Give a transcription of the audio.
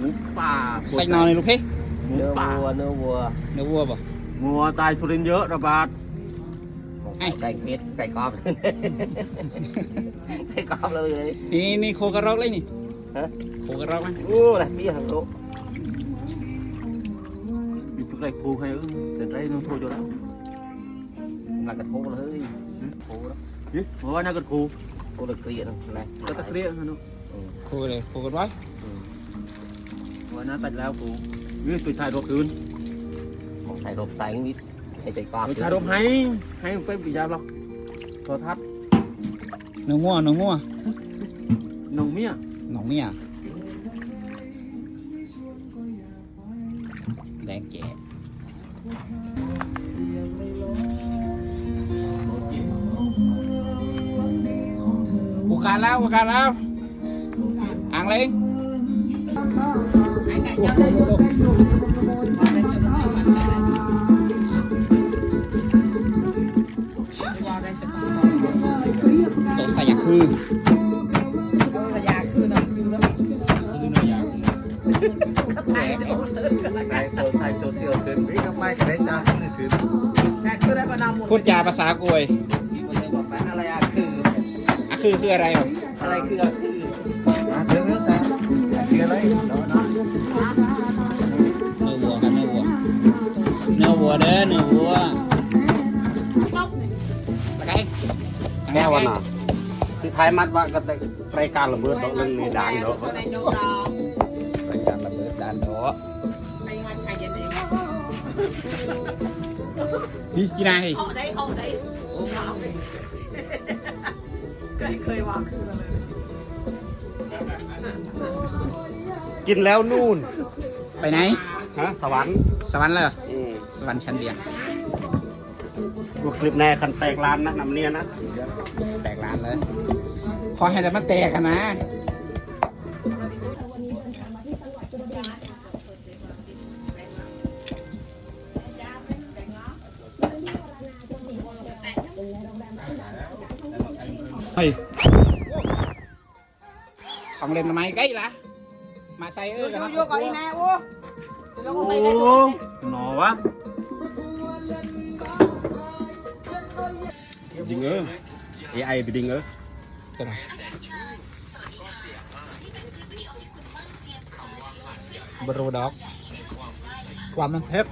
หมูป่าใส่นอนในลูกพี่หมูเนื้อป่าวัวเนื้อวัวเนื้อวัวบ่งัวตายสุรินทร์เยอะระบาดไอ้ไก่เม็ดไก่กรอบไก่กรอบเลย นี่นี่โคกระรอกเลยนี่ฮะโคกระรอกไหมโอ้ละพี่หังโลอยู่ทุกไรครูใครเออแต่ไรน้องโทรอยู่แล้วหลังกระโทกเลยโทแล้วนี่เพราะว่าน่ากันครูโทตะเกียบนะก็ตะเกรียงนะนุ๊กโคเลยโคกระรอก วันนั้นตัดแล้วครูนี่ไปถ่ายรถคืนของไทยรบแสงนิดไอ้ไก่กรอบไปถ่ายรถให้ให้ไปปิยาหรอกโทรทัศน์เนื้องัวเนื้องัวน้องเมียหนองเมียแดงแก่อุกาแล้วอุกาแล้วอ่างเล้ง ตัวใส่ยาคือคือยาคือนะคือนะยโซใส่โซเชียลถึงนี่ก็ไม่ก็ได้จ้าขึ้นถึงพูดจาภาษากวยอกว่าอะไรอะคืออะคือคืออะไรอะอะไรคืออะคือมาถึงแล้วซะคืออะไร เนื้อวัวเด้อเนื้อวัวตะไคร้แม่วันน่ะคือท้ายมัดว่าก็แต่รายการระเบิดเนาะเรื่องนี้ดังเนาะรายการระเบิดดังเนาะนี่กี่นายเอาได้เอาได้เคยว่าคืออะไรกินแล้วนู่น ไปไหน ฮะ สวรรค์ สวรรค์เลยเหรออืม สวรรค์ชั้นเดียวดูคลิปแน่คันแตกร้านนะนำเนี่ยนะแตกร้านเลยขอให้แต่มันแตกกันนะเฮ้ยของเล่นทำไมใกล้ละมาใส่เออกันนะโยกก่อนแน่โว้แล้วโอ้ก็ไปได้ตัว หนอวะดิงเออ AI ไปดิงเออเป็นไรบรูด็อก ความมันเพช